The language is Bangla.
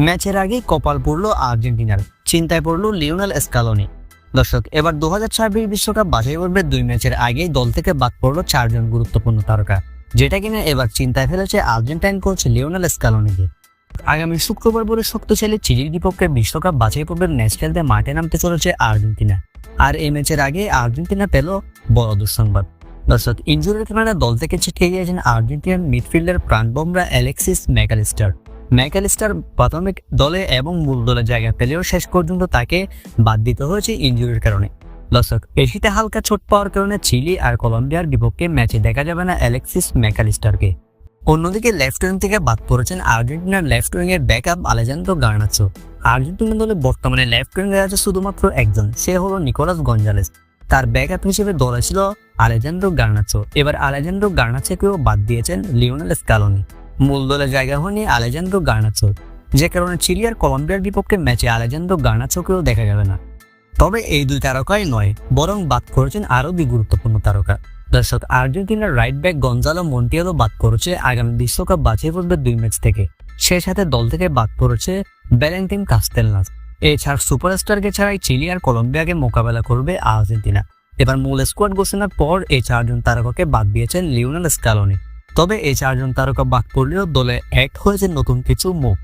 ম্যাচের আগেই কপাল পড়ল আর্জেন্টিনার, চিন্তায় পড়ল লিওনাল স্কালোনি। দর্শক, এবার দু হাজার ছাব্বিশ বিশ্বকাপ বাছাই করবে দুই ম্যাচের আগেই দল থেকে বাদ পড়ল চারজন গুরুত্বপূর্ণ তারকা। যেটা কিনা এবার চিন্তায় ফেলেছে আর্জেন্টাইন কোচ লিওনাল স্কালোনিকে। আগামী শুক্রবার পরে শক্তিশালী চিলির বিপক্ষে বিশ্বকাপ বাছাই পর্বের ম্যাচ খেলতে মাঠে নামতে চলেছে আর্জেন্টিনা। আর এই ম্যাচের আগে আর্জেন্টিনা পেল বড় দুঃসংবাদ। দর্শক, ইঞ্জুরির কারণে দল থেকে ছিটকে গিয়েছেন আর্জেন্টিনার midfielder প্রাণবোমরা Alexis Mac Allister. Mac Allister প্রাথমিক দলে এবং মূল দলে জায়গা পেলেও শেষ পর্যন্ত তাকে বাদ দিতে হয়েছে ইঞ্জুরির কারণে। দর্শক পেশিতে হালকা ছোট পাওয়ার কারণে চিলি আর কলম্বিয়ার বিপক্ষে ম্যাচে দেখা যাবে না অ্যালেক্সিস ম্যাকালিস্টারকে। অন্যদিকে লেফট উইং থেকে বাদ পড়েছেন আর্জেন্টিনার লেফট উইং এর ব্যাকআপ আলেজান্দ্রো গার্নাচো আর্জেন্টিনা দলে বর্তমানে লেফট উইং আছে শুধুমাত্র একজন, সে হলো নিকোলাস গঞ্জালেস। তার ব্যাকআপ হিসেবে দলে ছিল আলেজান্দ্রো গার্নাচো এবার আলেজান্দ্রো গার্নাচোকেও বাদ দিয়েছেন লিওনেল স্কালোনি। মূল দলে জায়গা হয়নি আলেজান্দ্রো গার্নাচো যে কারণে চিলি আর কলম্বিয়ার বিপক্ষে ম্যাচে আলেজান্দ্রো গার্নাচোকেও দেখা যাবে না। তবে এই দুই তারকাই নয়, বরং বাদ করেছেন আরও দুই গুরুত্বপূর্ণ তারকা। দর্শক, আর্জেন্টিনার রাইট ব্যাক গঞ্জালো মন্টিয়ালো বাদ করেছে আগামী বিশ্বকাপ বাছাই পড়বে দুই ম্যাচ থেকে। সে সাথে দল থেকে বাদ পড়েছে ব্যালেন্টিন কাস্তেলনাস। এছাড়া সুপারস্টারকে ছাড়াই চিলি আর কলম্বিয়াকে মোকাবেলা করবে আর্জেন্টিনা। এবার মূল স্কোয়াড ঘোষণার পর এই চারজন তারকাকে বাদ দিয়েছেন লিওনেল স্কালোনি। তবে এই চারজন তারকা বাদ পড়লেও দলে এক হয়েছে নতুন কিছু মুখ